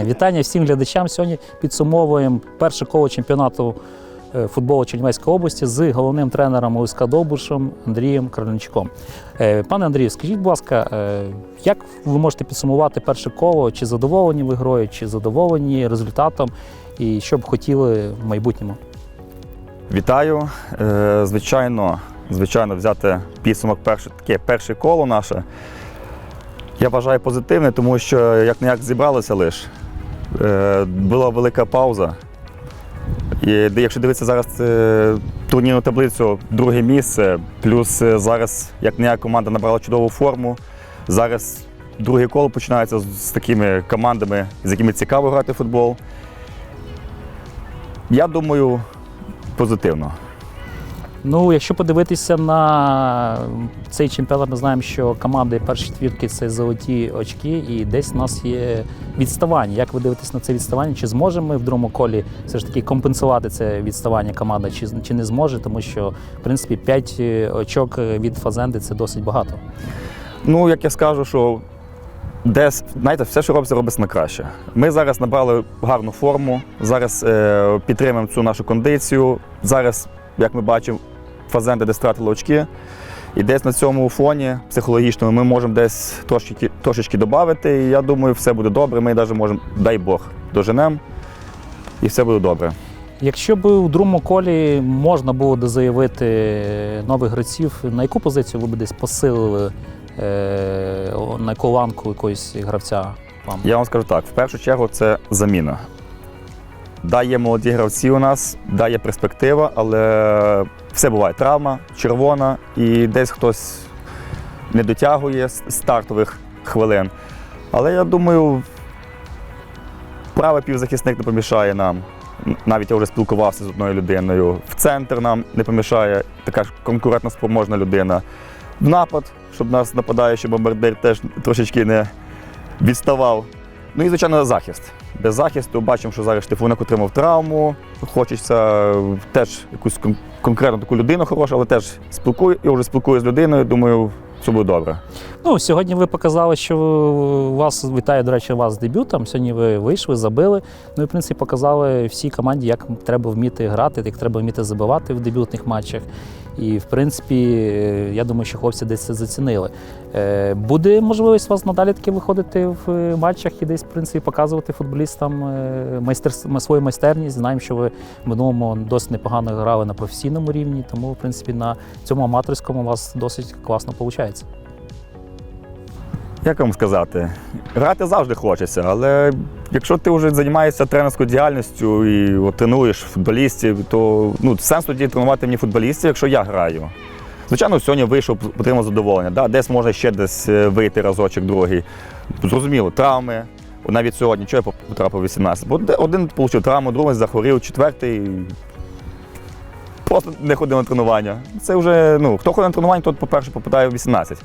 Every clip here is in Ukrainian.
Вітання всім глядачам. Сьогодні підсумовуємо перше коло чемпіонату е, футболу Чернівецької області з головним тренером ОСК Довбушем Андрієм Кравленчуком. Е, Пане Андрію, скажіть, будь ласка, е, як ви можете підсумувати перше коло? Чи задоволені ви грою, чи задоволені результатом, і що б хотіли в майбутньому? Вітаю. Звичайно, звичайно, взяти підсумок перше, таке перше коло наше. Я вважаю позитивне, тому що як не як зібралися лише. Е, Була велика пауза. І якщо дивитися зараз е, турнірну таблицю, друге місце, плюс е, зараз як як команда набрала чудову форму. Зараз друге коло починається з такими командами, з якими цікаво грати в футбол. Я думаю, позитивно. Ну, якщо подивитися на цей чемпіонат, ми знаємо, що команди першої четвірки це золоті очки, і десь у нас є відставання. Як ви дивитесь на це відставання? Чи зможемо ми в другому колі все ж таки компенсувати це відставання команда, чи, чи не зможе, тому що в принципі 5 очок від фазенди це досить багато. Ну, як я скажу, що десь, знаєте, все, що робиться, робиться на краще. Ми зараз набрали гарну форму, зараз е, підтримуємо цю нашу кондицію. Зараз, як ми бачимо, фазенди десь втратили очки. І десь на цьому фоні психологічному ми можемо десь трошечки, трошечки додати. І я думаю, все буде добре. Ми навіть можемо, дай Бог, доженемо, і все буде добре. Якщо б у другому колі можна було дозаявити нових гравців, на яку позицію ви б десь посилили е, на яку ланку якогось гравця вам? Я вам скажу так: в першу чергу це заміна. Да, є молоді гравці у нас, да, є перспектива, але все буває травма, червона, і десь хтось не дотягує стартових хвилин. Але я думаю, правий півзахисник не помішає нам. Навіть я вже спілкувався з одною людиною. В центр нам не помішає така ж конкурентно спроможна людина. В напад, щоб нас нападаючий бомбардир теж трошечки не відставав. Ну і, звичайно, захист. Без захисту бачимо, що зараз Штефуник отримав травму. Хочеться теж якусь кон- конкретну таку людину хорошу, але теж спілкую, я вже спілкуюся з людиною, думаю, все буде добре. Ну, сьогодні ви показали, що вас вітаю, до речі, вас з дебютом. Сьогодні ви вийшли, забили. Ну і в принципі показали всій команді, як треба вміти грати, як треба вміти забивати в дебютних матчах. І в принципі, я думаю, що хлопці десь це зацінили. Е, Буде можливість вас надалі таки виходити в матчах і десь в принципі показувати футболістам е, майстер свою майстерність. Знаємо, що ви в минулому досить непогано грали на професійному рівні, тому в принципі на цьому аматорському у вас досить класно виходить. Як вам сказати? Грати завжди хочеться, але якщо ти вже займаєшся тренерською діяльністю і тренуєш футболістів, то ну, сенс тоді тренувати мені футболістів, якщо я граю. Звичайно, сьогодні вийшов, отримав задоволення. Да, десь може ще десь е, вийти разочок другий. Зрозуміло, травми. Навіть сьогодні, чого я потрапив 18? Бо один отримав травму, другий захворів, четвертий просто не ходив на тренування. Це вже, ну, хто ходить на тренування, тот, по-перше, попадає в 18.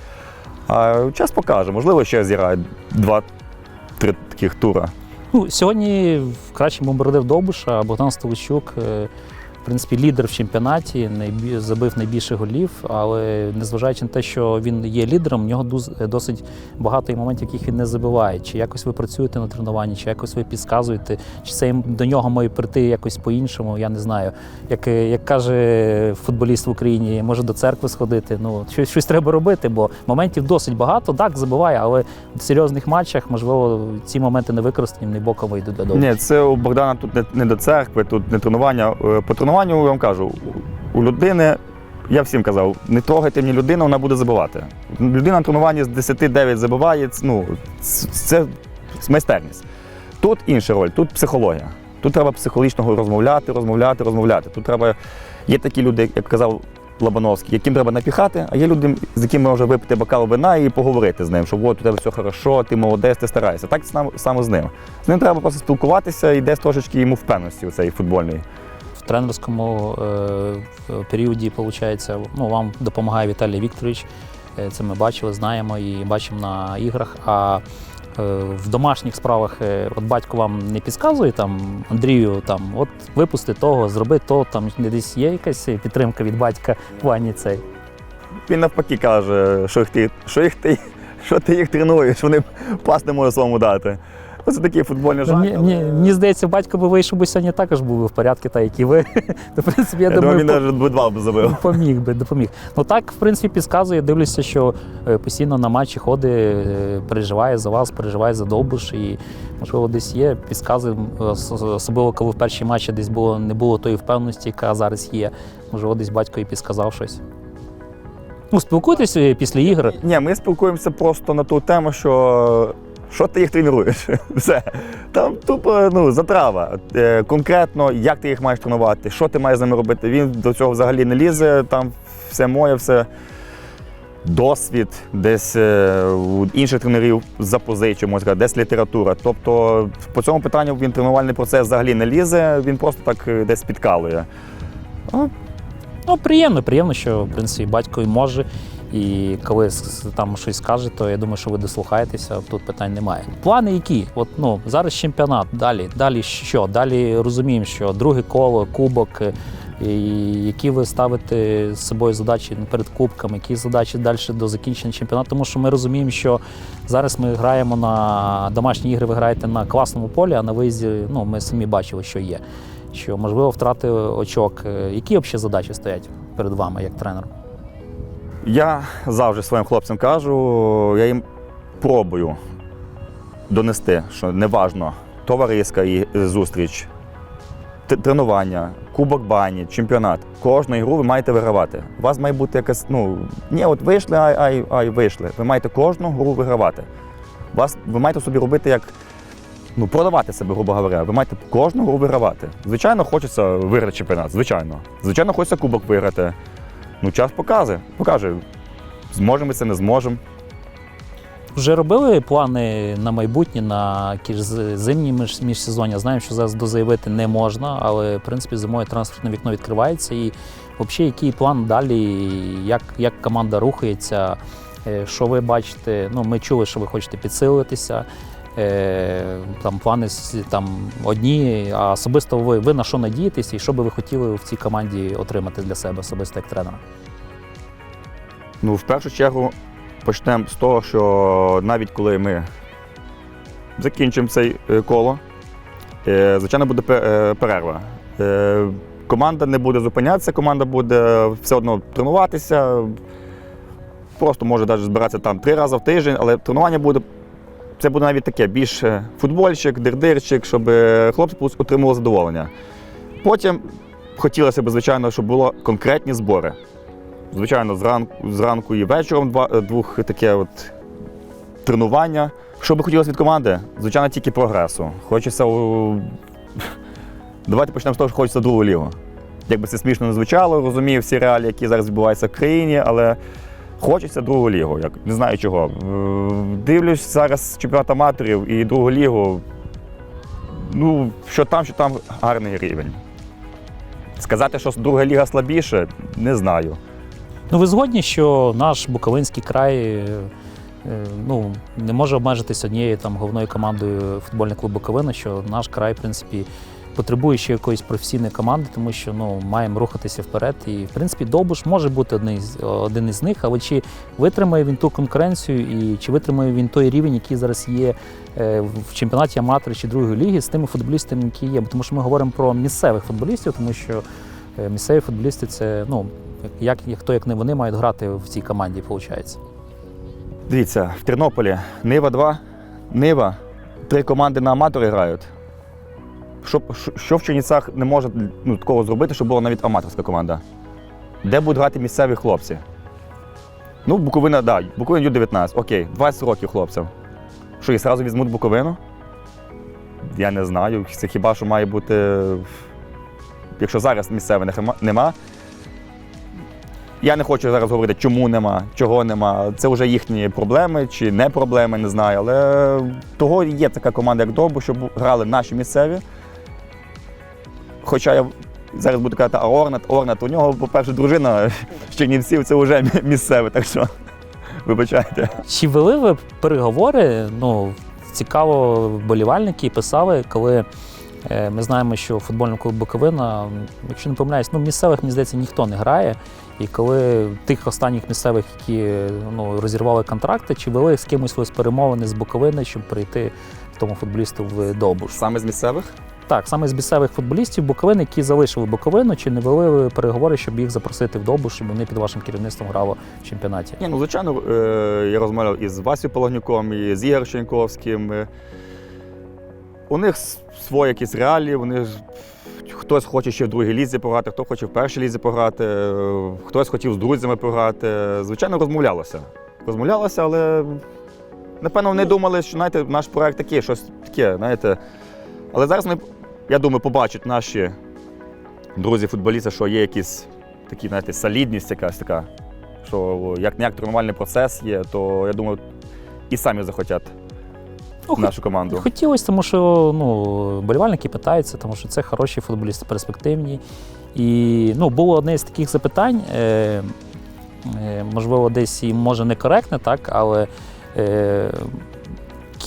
А час покаже, можливо, ще зіграють два-три таких тура. Ну, сьогодні кращий бомбардир Довбуша Богдан Столичук, е, в принципі, лідер в чемпіонаті, забив найбільше голів, але незважаючи на те, що він є лідером, в нього досить багато моментів, яких він не забиває. Чи якось ви працюєте на тренуванні, чи якось ви підказуєте, чи це до нього має прийти якось по-іншому, я не знаю. Як, як каже футболіст в Україні, може до церкви сходити. Ну, щось, щось треба робити, бо моментів досить багато, так, забиває, але в серйозних матчах, можливо, ці моменти не використані, вони боком вийдуть додому. Ні, це у Богдана тут не, не до церкви, тут не тренування. Е, По тренуванню я вам кажу, у людини, я всім казав, не трогайте мені людину, вона буде забивати. Людина на тренуванні з 10-9 забиває, ну, це майстерність. Тут інша роль, тут психологія. Тут треба психологічно розмовляти, розмовляти, розмовляти. Тут треба. Є такі люди, як казав Лобановський, яким треба напіхати, а є люди, з якими може випити бокал вина і поговорити з ним, що от у тебе все хорошо, ти молодець, ти стараєшся. Так сам- саме з ним. З ним треба просто спілкуватися і десь трошечки йому впевненості у цей футбольний. Тренерському е, періоді, виходить, ну, вам допомагає Віталій Вікторович. Е, Це ми бачили, знаємо і бачимо на іграх. А е, в домашніх справах от батько вам не підказує там Андрію, там, от випусти того, зроби то, там десь є якась підтримка від батька в плані цей. Він навпаки каже, що їх ти, що їх ти, що ти їх тренуєш, вони пас не можуть своєму дати. Це такі футбольні Ну, жарти. Мені, але- мені здається, батько би вийшов би сьогодні також був би в порядку, так як і ви. В принципі, я, думаю, він навіть би два б забив. Поміг би, допоміг. Ну так, в принципі, підказує. Дивлюся, що е, постійно на матчі ходить, е, переживає за вас, переживає за Довбуш. І, можливо, десь є підкази, особливо коли в першій матчі десь було, не було тої впевненості, яка зараз є. Можливо, десь батько і підказав щось. Ну, спілкуйтесь після ігор. Ні, ми спілкуємося просто на ту тему, що що ти їх тренуєш. Все. Там тупо ну, затрава. Е, Конкретно, як ти їх маєш тренувати, що ти маєш з ними робити. Він до цього взагалі не лізе, там все моє, все досвід, десь е, у інших тренерів запозичив, можна сказати, десь література. Тобто по цьому питанню він тренувальний процес взагалі не лізе, він просто так е, десь підкалує. Ну, Ну, приємно, приємно, що в принципі батько і може. І коли там щось скаже, то я думаю, що ви дослухаєтеся, тут питань немає. Плани які? От ну зараз чемпіонат, далі, далі що? Далі розуміємо, що друге коло, кубок. е, І які ви ставите з собою задачі перед кубками, які задачі далі до закінчення чемпіонату? Тому що ми розуміємо, що зараз ми граємо на домашні ігри, ви граєте на класному полі, а на виїзді ну, ми самі бачили, що є. Що можливо втрати очок. Е, Які взагалі задачі стоять перед вами як тренером? Я завжди своїм хлопцям кажу, я їм пробую донести, що неважно, товариська зустріч, тренування, кубок бані, чемпіонат. Кожну ігру ви маєте вигравати. У вас має бути якась, ну, ні, от вийшли, ай, ай, ай, вийшли. Ви маєте кожну гру вигравати. Вас, ви маєте собі робити як. Ну, продавати себе, грубо говоря. Ви маєте кожну гру вигравати. Звичайно, хочеться виграти чемпіонат. Звичайно. Звичайно, хочеться кубок виграти. Ну, час показує. Покаже. Зможемо це, не зможемо. Вже робили плани на майбутнє, на зимні міжсезоння. Знаємо, що зараз дозаявити не можна, але в принципі зимою транспортне вікно відкривається. І взагалі, який план далі, як, як команда рухається, е, що ви бачите? Ну, ми чули, що ви хочете підсилитися. Е, Там плани там одні, а особисто ви, ви на що надієтесь і що би ви хотіли в цій команді отримати для себе особисто як тренера? Ну, в першу чергу, почнемо з того, що навіть коли ми закінчимо це коло, е, звичайно, буде е, перерва. Е, Команда не буде зупинятися, команда буде все одно тренуватися. Просто може навіть збиратися там три рази в тиждень, але тренування буде. Це буде навіть таке більш е, футбольчик, дирдирчик, щоб е, хлопці отримували задоволення. Потім хотілося б, звичайно, щоб було конкретні збори. Звичайно, зранку, зранку і вечором два, е, двох таке от тренування. Що би хотілося від команди? Звичайно, тільки прогресу. Хочеться. Давайте почнемо з того, що хочеться другу лігу. Як би це смішно не звучало, розумію всі реалії, які зараз відбуваються в країні, але хочеться другу лігу. Як, не знаю чого. Е, Дивлюсь зараз чемпіонат аматорів і другу лігу. Ну, що там, що там гарний рівень. Сказати, що друга ліга слабіше, не знаю. Ну, ви згодні, що наш Буковинський край е, е, ну, не може обмежитися однією там головною командою футбольний клуб Буковина, що наш край, в принципі, потребує ще якоїсь професійної команди, тому що ну, маємо рухатися вперед. І, в принципі, Довбуш може бути один із, один із них, але чи витримає він ту конкуренцію і чи витримає він той рівень, який зараз є е, в чемпіонаті аматорів чи другої ліги з тими футболістами, які є. Тому що ми говоримо про місцевих футболістів, тому що е, місцеві футболісти це ну, як хто як не вони мають грати в цій команді, виходить. Дивіться, в Тернополі Нива 2, Нива, три команди на аматори грають. Що, що- в Чернівцях не може ну, такого зробити, щоб була навіть аматорська команда? Де будуть грати місцеві хлопці? Ну, Буковина, да, Буковина Ю-19, окей, 20 років хлопцям. Що, і одразу візьмуть Буковину? Я не знаю. Це хіба що має бути. Якщо зараз місцевих нема, я не хочу зараз говорити, чому нема, чого нема. Це вже їхні проблеми чи не проблеми, не знаю. Але того є така команда, як Добу, щоб грали наші місцеві. Хоча я зараз буду казати, а Орнат, Орнат, у нього, по-перше, дружина з Чернівців, це вже місцеве, так що вибачайте. Чи вели ви переговори? Ну, цікаво, вболівальники писали, коли е, ми знаємо, що футбольний клуб Буковина, якщо не помиляюсь, ну, місцевих, мені здається, ніхто не грає. І коли тих останніх місцевих, які ну, розірвали контракти, чи вели з кимось ось перемовини з Буковини, щоб прийти тому футболісту в Довбуш. Саме з місцевих? Так, саме з місцевих футболістів Буковини, які залишили Буковину, чи не вели переговори, щоб їх запросити в Довбуш, щоб вони під вашим керівництвом грали в чемпіонаті. Ні, ну звичайно, е, я розмовляв із Васю Пологнюком, і з Ігор Щенковським. Е, У них свої якісь реалії, вони хтось хоче ще в другій лізі пограти, хто хоче в першій лізі пограти, е, хтось хотів з друзями пограти. Звичайно, розмовлялося. Розмовлялося, але напевно вони думали, що знаєте, наш проект такий, щось таке, знаєте. Але зараз вони, я думаю, побачать наші друзі-футболісти, що є якісь такі, знаєте, солідність якась така що як не як тренувальний процес є, то я думаю, і самі захотять Ну, нашу команду. Хотілося, тому що ну, болівальники питаються, тому що це хороші футболісти, перспективні. І ну, було одне з таких запитань, е, е, можливо, десь і може некоректне, так, але е,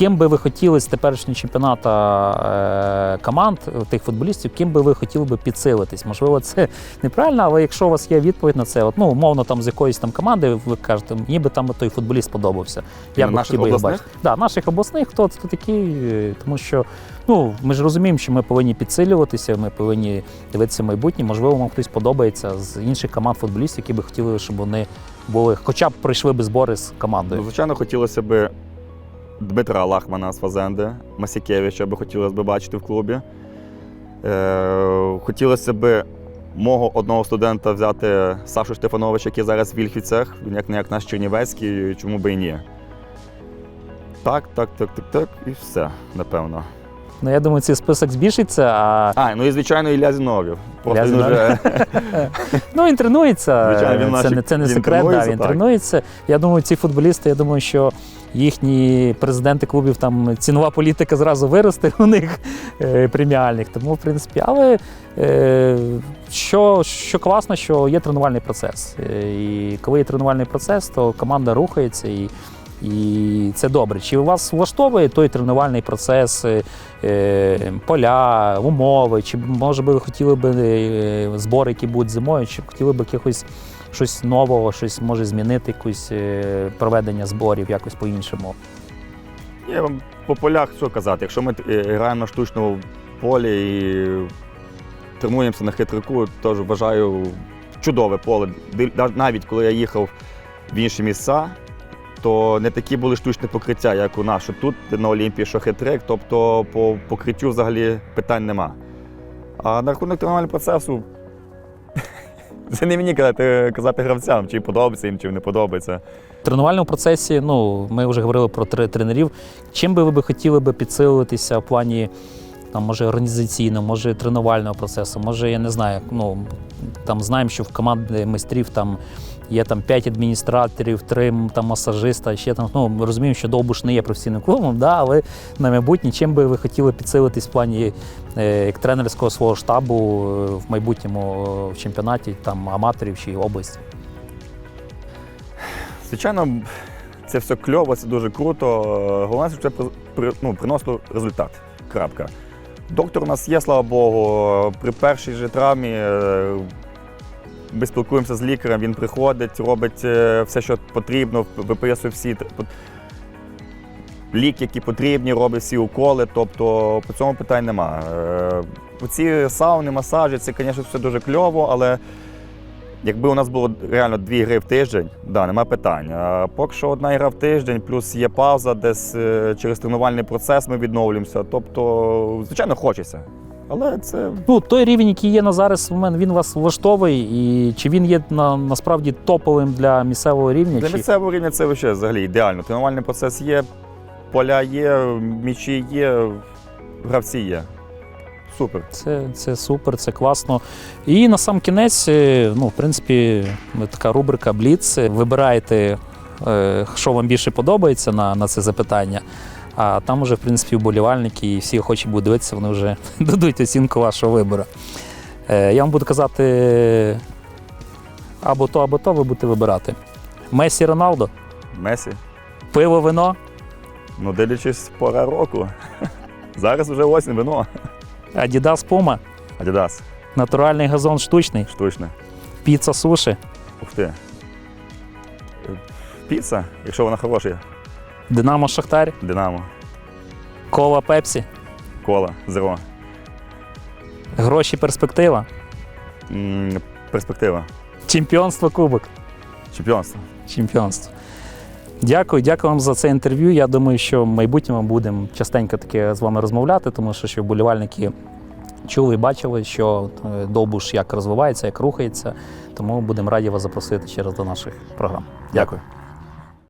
ким би ви хотіли з теперішнього чемпіонату е, команд тих футболістів, ким би ви хотіли би підсилитись? Можливо, це неправильно, але якщо у вас є відповідь на це, от, ну, умовно, там з якоїсь там команди, ви кажете, мені би там той футболіст подобався. Я На би хотів би його бачити. Да, наших обласних, хто це такий, е, тому що ну, ми ж розуміємо, що ми повинні підсилюватися, ми повинні дивитися майбутнє. Можливо, вам хтось подобається з інших команд футболістів, які би хотіли, щоб вони були, хоча б пройшли би збори з Ну, командою. звичайно, хотілося б Дмитра Лахмана з Фазенди, Масікевича би хотілося б бачити в клубі. Е, хотілося б мого одного студента взяти Сашу Штефановича, який зараз в Вільхівцях, він як не як наш Чернівецький, чому би і ні. Так, так, так, так, так, і все, напевно. Ну, я думаю, цей список збільшиться, а А, ну і звичайно, Ілля Зіновів. Просто Ілля він вже Ну, він тренується. Звичайно, він це, наш- не, це не він секрет, да, тренується, він так. тренується. Я думаю, ці футболісти, я думаю, що їхні президенти клубів там цінова політика зразу виросте у них е, преміальних. Тому, в принципі, але е, що, що класно, що є тренувальний процес. Е, І коли є тренувальний процес, то команда рухається і. І це добре. Чи вас влаштовує той тренувальний процес, поля, умови? Чи може би ви хотіли б збори, які будуть зимою, чи хотіли б якихось щось нового, щось може змінити, якусь е, проведення зборів якось по-іншому? Я вам по полях що казати, якщо ми е, граємо на штучному полі і тренуємося на хитрику, то вважаю чудове поле. Навіть коли я їхав в інші місця, то не такі були штучні покриття, як у нас, що тут на Олімпії, що хитрик, тобто по покриттю взагалі питань нема. А на рахунок тренувального процесу. Це не мені казати, казати гравцям, чи подобається їм, чи не подобається. В тренувальному процесі, ну, ми вже говорили про три тренерів. Чим би ви хотіли би підсилитися в плані там, може, організаційного, може, тренувального процесу, може, я не знаю, ну, там знаємо, що в команди майстрів там є там 5 адміністраторів, 3 там, масажиста, ще там, ну, ми розуміємо, що Довбуш не є професійним клубом, да, але на майбутнє, чим би ви хотіли підсилитись в плані е, як тренерського свого штабу е, в майбутньому е, в чемпіонаті там, аматорів чи області? Звичайно, це все кльово, це дуже круто. Головне, щоб це ну, приносило результат. Крапка. Доктор у нас є, слава Богу. При першій же травмі е, ми спілкуємося з лікарем, він приходить, робить е, все, що потрібно, виписує всі ліки, які потрібні, робить всі уколи. Тобто по цьому питань нема. Е, Оці сауни, масажі, це, звісно, все дуже кльово, але Якби у нас було реально дві гри в тиждень, да, нема питань. А поки що одна гра в тиждень, плюс є пауза, десь е, через тренувальний процес ми відновлюємося. Тобто, звичайно, хочеться. Але це Ну, той рівень, який є на зараз момент, він вас влаштовує, і чи він є на, насправді топовим для місцевого рівня? для чи... місцевого рівня це вообще взагалі ідеально. Тренувальний процес є, поля є, м'ячі є, гравці є. Супер. Це, це супер, це класно. І на сам кінець, е, ну, в принципі, така рубрика Бліц. Вибираєте, е, що вам більше подобається на, на це запитання. А там уже, в принципі, вболівальники і всі охочі будуть дивитися, вони вже дадуть оцінку вашого вибору. Е, Я вам буду казати або то, або то ви будете вибирати. Месі Роналдо, Месі. пиво, вино, Ну, дивлячись, пора року. Зараз вже осінь, вино. Адідас Пума, Адідас, натуральний газон штучний, штучне. піца суші, Ух ти. Піца, якщо вона хороша, Динамо Шахтар, Динамо. Кола Пепсі, Кола, зеро. гроші перспектива, М, Перспектива. чемпіонство кубок. Чемпіонство. Чемпіонство. Дякую, дякую вам за це інтерв'ю. Я думаю, що в майбутньому будемо частенько таке з вами розмовляти, тому що, що вболівальники чули і бачили, що е, Довбуш як розвивається, як рухається. Тому будемо раді вас запросити ще раз до наших програм. Дякую.